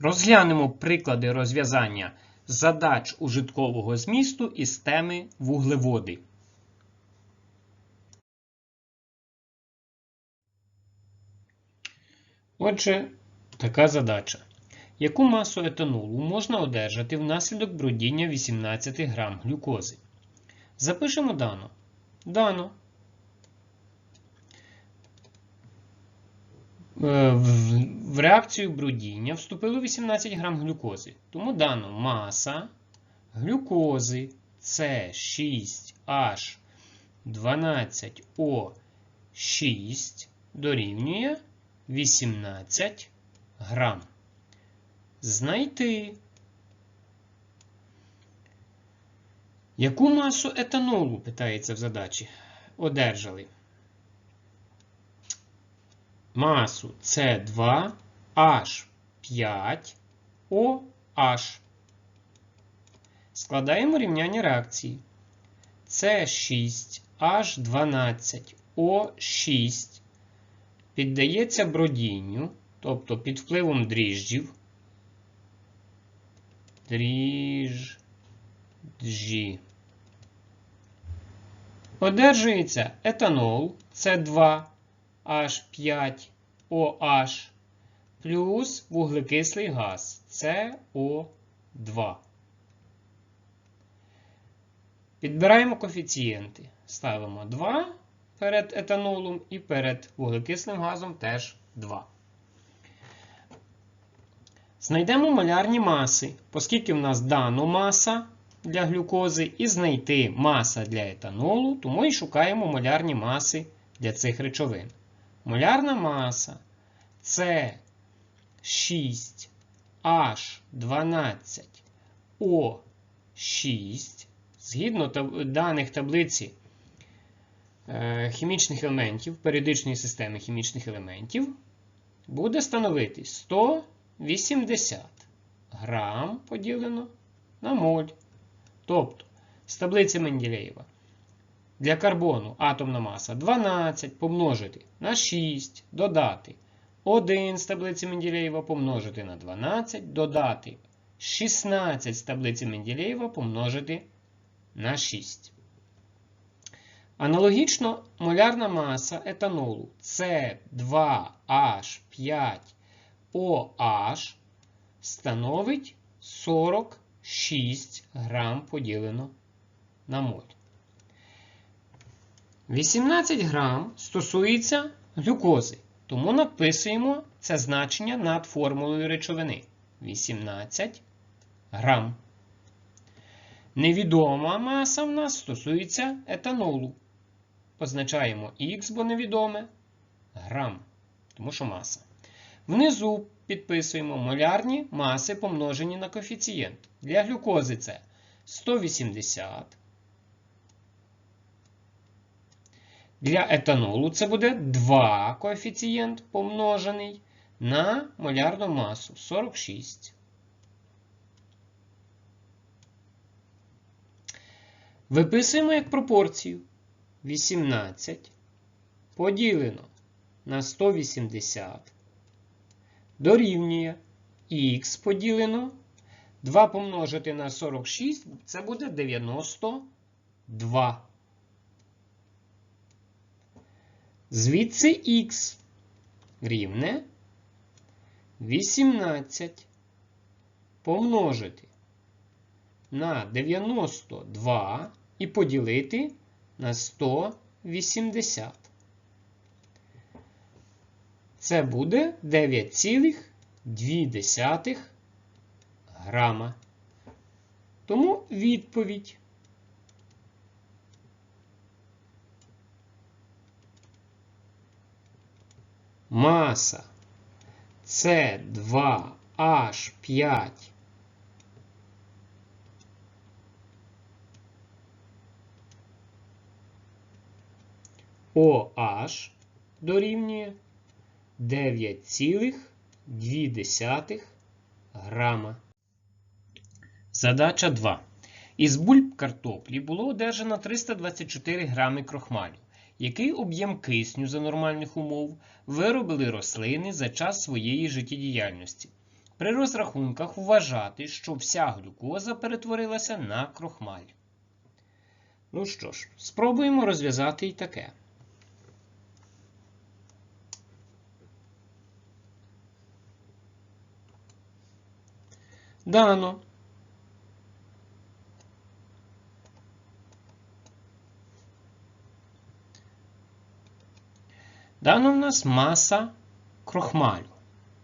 Розглянемо приклади розв'язання задач ужиткового змісту із теми вуглеводи. Отже, така задача. Яку масу етанолу можна одержати внаслідок брудіння 18 грам глюкози? Запишемо дано. Дано. В, в реакцію брудіння вступило 18 грам глюкози. Тому дано маса глюкози С6H12O6 дорівнює 18 грам. Знайти. Яку масу етанолу, питається в задачі, одержали? Масу С2H5OH. Складаємо рівняння реакції. С6H12O6 піддається бродінню, тобто під впливом дріжджів. Дріжджі. Одержується етанол С2H5OH плюс вуглекислий газ СО2. Підбираємо коефіцієнти. Ставимо 2 перед етанолом і перед вуглекислим газом теж 2. Знайдемо малярні маси, оскільки в нас дано маса для глюкози, і знайти маса для етанолу, тому і шукаємо малярні маси для цих речовин. Малярна маса це 6H12O6. Згідно даних таблиці е, хімічних елементів, періодичної системи хімічних елементів, буде становити 180 грам поділено на моль. Тобто, з таблиці Менделєєва для карбону атомна маса 12 помножити на 6, додати 1 з таблиці Менделєєва помножити на 12, додати 16 з таблиці Менделєєва помножити на 6. Аналогічно молярна маса етанолу С2H5OH становить 46 грам поділено на моль. 18 грам стосується глюкози, тому написуємо це значення над формулою речовини. 18 грам. Невідома маса в нас стосується етанолу. Позначаємо Х, бо невідоме грам, тому що маса. Внизу підписуємо молярні маси помножені на коефіцієнт. Для глюкози це 180. Для етанолу це буде 2 коефіцієнт помножений на молярну масу 46. Виписуємо як пропорцію 18 поділено на 180 дорівнює х поділено 2 помножити на 46 це буде 92. Звідси х рівне 18 помножити на 92 і поділити на 180. Це буде 9,2 грама. Тому відповідь. Маса С2H5 OH дорівнює 9,2 грама. Задача 2. Із бульб картоплі було одержано 324 грами крохмалю. Який об'єм кисню за нормальних умов виробили рослини за час своєї життєдіяльності? при розрахунках вважати, що вся глюкоза перетворилася на крохмаль. Ну що ж, спробуємо розв'язати і таке. Дано. Дано в нас маса крохмалю.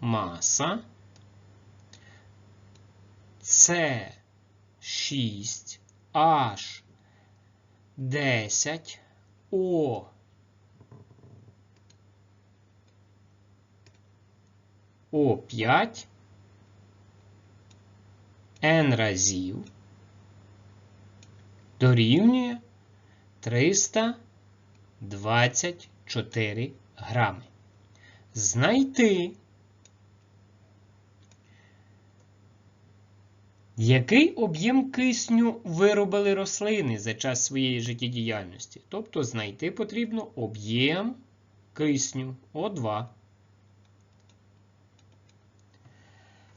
Маса. С 6 H 10 О. О5 N разів. Дорівнює 324 грами. Знайти, який об'єм кисню виробили рослини за час своєї життєдіяльності. Тобто знайти потрібно об'єм кисню О2.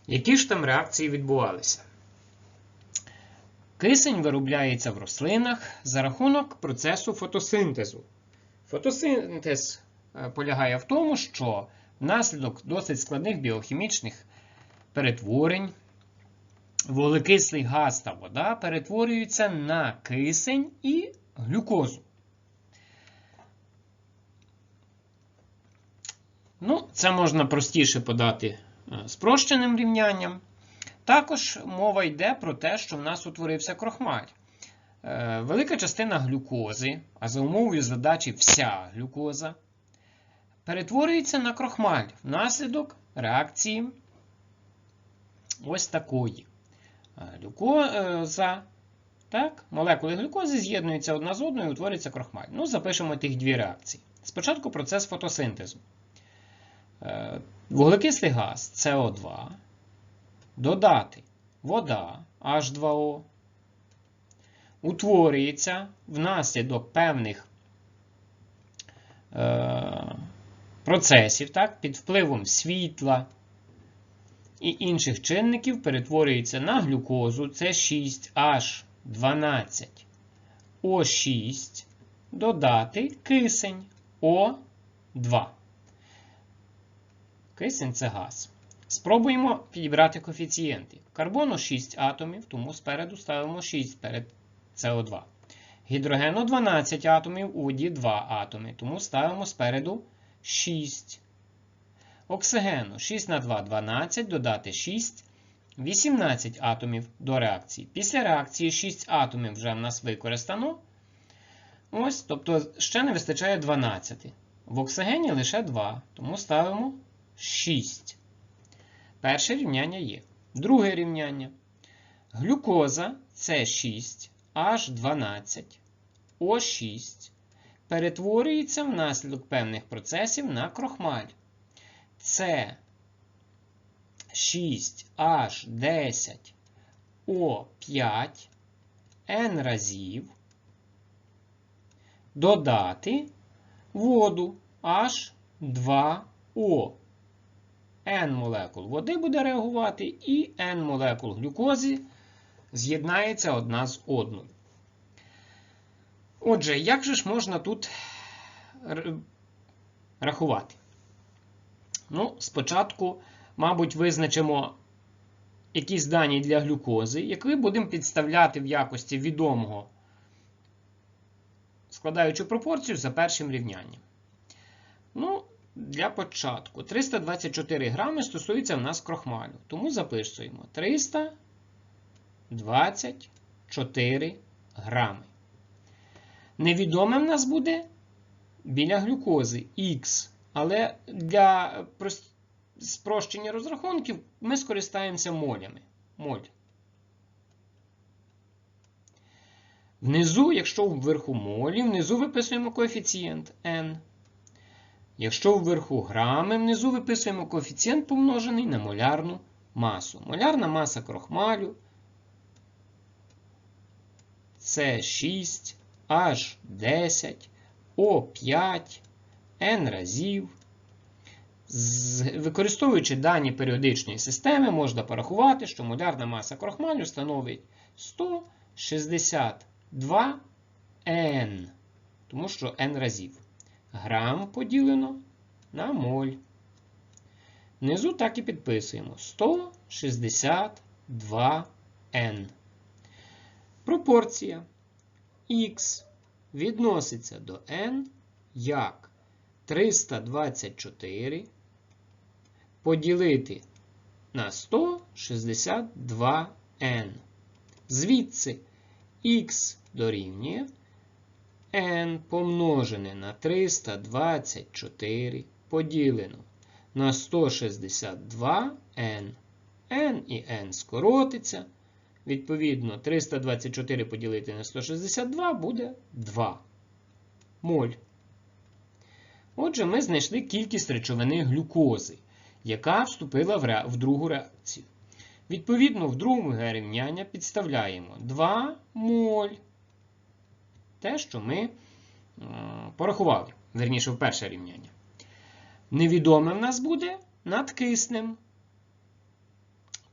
Які ж там реакції відбувалися? Кисень виробляється в рослинах за рахунок процесу фотосинтезу. Фотосинтез полягає в тому, що внаслідок досить складних біохімічних перетворень вуглекислий газ та вода перетворюються на кисень і глюкозу. Ну, Це можна простіше подати е, спрощеним рівнянням. Також мова йде про те, що в нас утворився крохмаль. Е, велика частина глюкози, а за умовою задачі вся глюкоза, перетворюється на крохмаль внаслідок реакції ось такої. Глюкоза. Так, Молекули глюкози з'єднуються одна з одною і утворюється крохмаль. Ну, запишемо тих дві реакції. Спочатку процес фотосинтезу. Е, вуглекислий газ СО2 додати вода H2O, утворюється внаслідок певних е, процесів так, під впливом світла і інших чинників перетворюється на глюкозу С6H12 О6, додати кисень О2. Кисень це газ. Спробуємо підібрати коефіцієнти. Карбону 6 атомів, тому спереду ставимо 6 перед СО2. Гідрогену 12 атомів, у воді 2 атоми, тому ставимо спереду 6. Оксигену 6 на 2 12, додати 6, 18 атомів до реакції. Після реакції 6 атомів вже в нас використано. Ось, Тобто ще не вистачає 12. В оксигені лише 2, тому ставимо 6. Перше рівняння є. Друге рівняння. Глюкоза С6 H12 О6 перетворюється внаслідок певних процесів на крохмаль. С 6H10 О5 N разів додати воду H2O. N молекул води буде реагувати, і N молекул глюкози з'єднається одна з одною. Отже, як же ж можна тут рахувати? Ну, Спочатку, мабуть, визначимо якісь дані для глюкози, які будемо підставляти в якості відомого, складаючи пропорцію за першим рівнянням. Ну, для початку 324 грами стосується в нас крохмалю. Тому записуємо 324 грами. Невідоме в нас буде біля глюкози Х. Але для спрощення розрахунків ми скористаємося молями. Моль. Внизу, якщо вверху молі, внизу виписуємо коефіцієнт n. Якщо вверху грами, внизу виписуємо коефіцієнт помножений на молярну масу. Молярна маса крохмалю це 6 H10, O5, N разів. Використовуючи дані періодичної системи, можна порахувати, що молярна маса крохмалю становить 162 N, тому що N разів. Грам поділено на моль. Внизу так і підписуємо 162 N. Пропорція Х відноситься до N як 324 поділити на 162 n. Звідси х дорівнює n помножене на 324 поділено на 162 n. n і n скоротиться. Відповідно, 324 поділити на 162 буде 2 моль. Отже, ми знайшли кількість речовини глюкози, яка вступила в, ре... в другу реакцію. Відповідно, в другому рівняння підставляємо 2 моль. Те, що ми е, порахували, верніше, в перше рівняння. Невідоме в нас буде над киснем.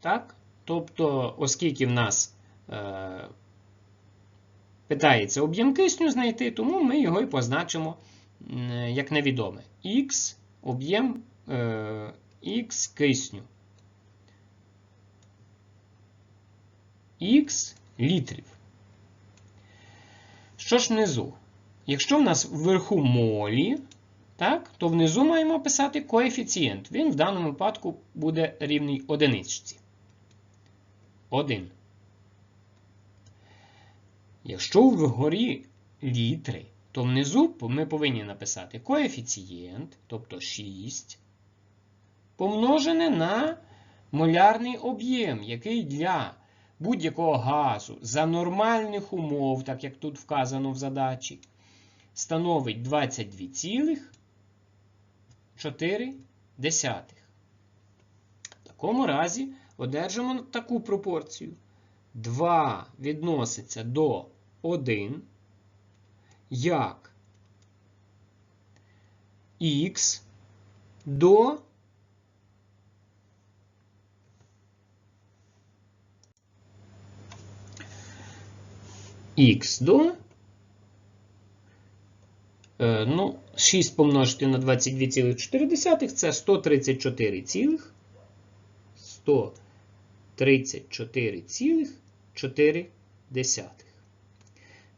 Так? Тобто, оскільки в нас е, питається об'єм кисню знайти, тому ми його і позначимо м, як невідоме. Х об'єм е, Х кисню. Х літрів. Що ж внизу? Якщо в нас вверху молі, так, то внизу маємо писати коефіцієнт. Він в даному випадку буде рівний одиничці. 1. Якщо вгорі літри, то внизу ми повинні написати коефіцієнт, тобто 6, помножене на молярний об'єм, який для будь-якого газу за нормальних умов, так як тут вказано в задачі, становить 22,4. В такому разі одержимо таку пропорцію. 2 відноситься до 1, як х до х до е, ну, 6 помножити на 22,4 це 134,134 34,4.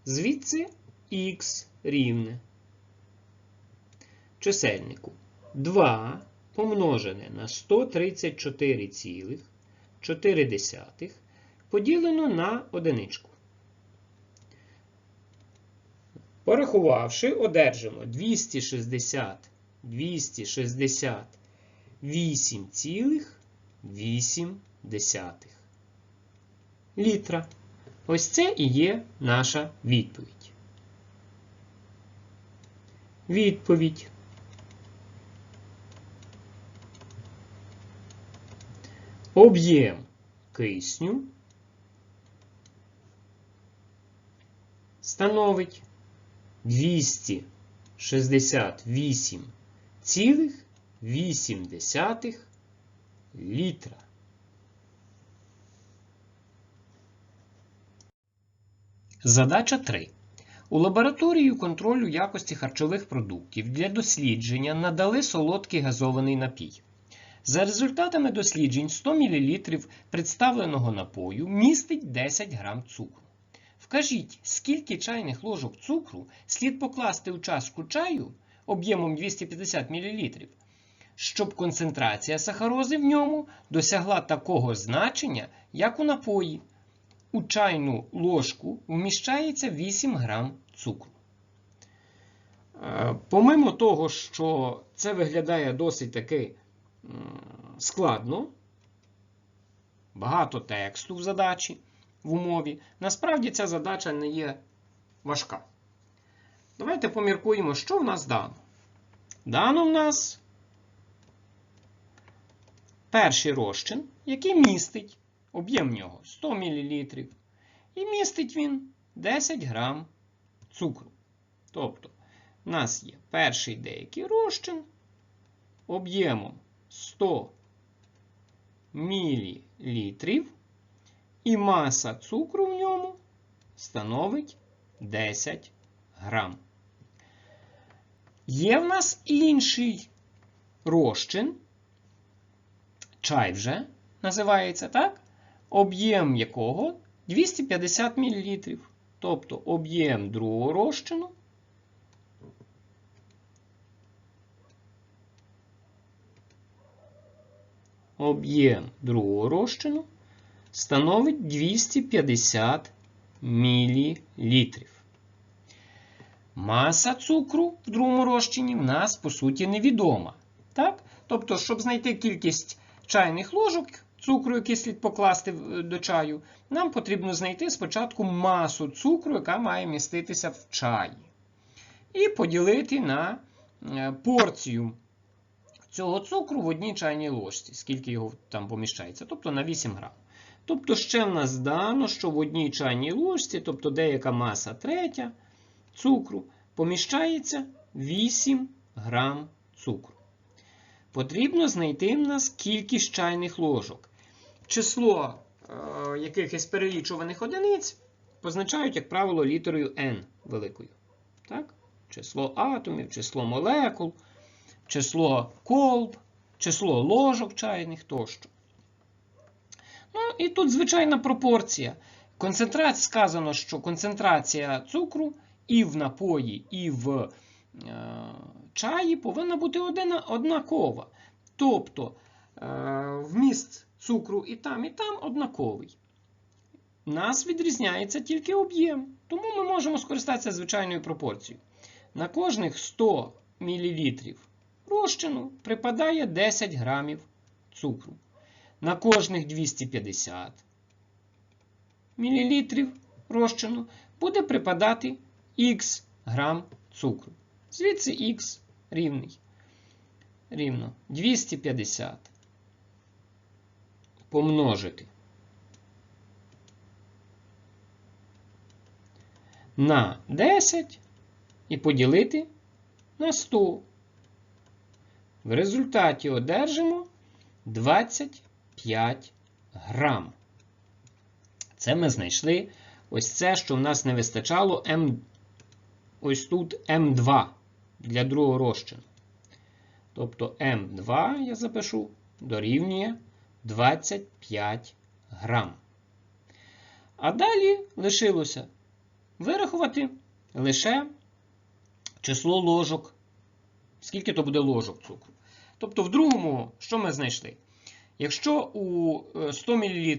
Звідси х рівне чисельнику 2 помножене на 134,4 поділено на одиничку. Порахувавши, одержимо 260, 268,8 літра. Ось це і є наша відповідь. Відповідь. Об'єм кисню становить 268,8 літра. Задача 3. У лабораторію контролю якості харчових продуктів для дослідження надали солодкий газований напій. За результатами досліджень 100 мл представленого напою містить 10 г цукру. Вкажіть, скільки чайних ложок цукру слід покласти у чашку чаю об'ємом 250 мл, щоб концентрація сахарози в ньому досягла такого значення, як у напої. У чайну ложку вміщається 8 грам цукру. Е, Помимо того, що це виглядає досить таки складно, багато тексту в задачі в умові, насправді ця задача не є важка. Давайте поміркуємо, що в нас дано. Дано в нас перший розчин, який містить об'єм нього 100 мл. І містить він 10 грам цукру. Тобто, в нас є перший деякий розчин, об'ємом 100 мл і маса цукру в ньому становить 10 грам. Є в нас інший розчин, чай вже називається так, об'єм якого 250 мл. Тобто об'єм другого розчину об'єм другого розчину становить 250 мл. Маса цукру в другому розчині в нас, по суті, невідома. Так? Тобто, щоб знайти кількість чайних ложок цукру, який слід покласти до чаю, нам потрібно знайти спочатку масу цукру, яка має міститися в чаї. І поділити на е, порцію цього цукру в одній чайній ложці, скільки його там поміщається, тобто на 8 грам. Тобто, ще в нас дано, що в одній чайній ложці, тобто деяка маса третя цукру, поміщається 8 грам цукру. Потрібно знайти в нас кількість чайних ложок. Число е, якихось перелічуваних одиниць позначають, як правило, літерою n великою. Так? Число атомів, число молекул, число колб, число ложок чайних тощо. Ну, і тут звичайна пропорція. Концентрація сказано, що концентрація цукру і в напої, і в е, чаї повинна бути однакова. Тобто е, вміст цукру і там, і там однаковий. Нас відрізняється тільки об'єм. Тому ми можемо скористатися звичайною пропорцією. На кожних 100 мл розчину припадає 10 грамів цукру. На кожних 250 мл розчину буде припадати х грам цукру. Звідси х рівний. Рівно 250 помножити на 10 і поділити на 100. В результаті одержимо 25 грам. Це ми знайшли ось це, що в нас не вистачало М. Ось тут М2 для другого розчину. Тобто М2 я запишу дорівнює 25 грам. А далі лишилося вирахувати лише число ложок. Скільки то буде ложок цукру. Тобто, в другому, що ми знайшли? Якщо у 100 мл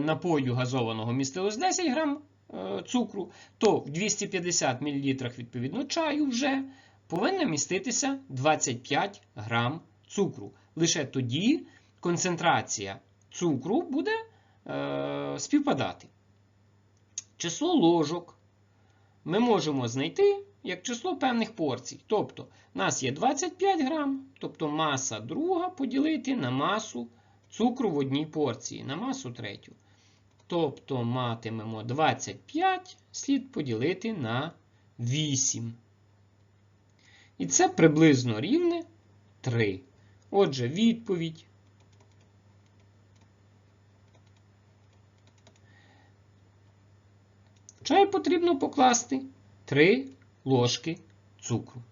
напою газованого містилось 10 грам е, цукру, то в 250 мл відповідно чаю вже повинно міститися 25 грам цукру. Лише тоді концентрація цукру буде е, співпадати. Число ложок ми можемо знайти як число певних порцій. Тобто, у нас є 25 грам, тобто маса друга поділити на масу цукру в одній порції, на масу третю. Тобто матимемо 25 слід поділити на 8. І це приблизно рівне 3. Отже, відповідь. Чай потрібно покласти 3 ложки цукру.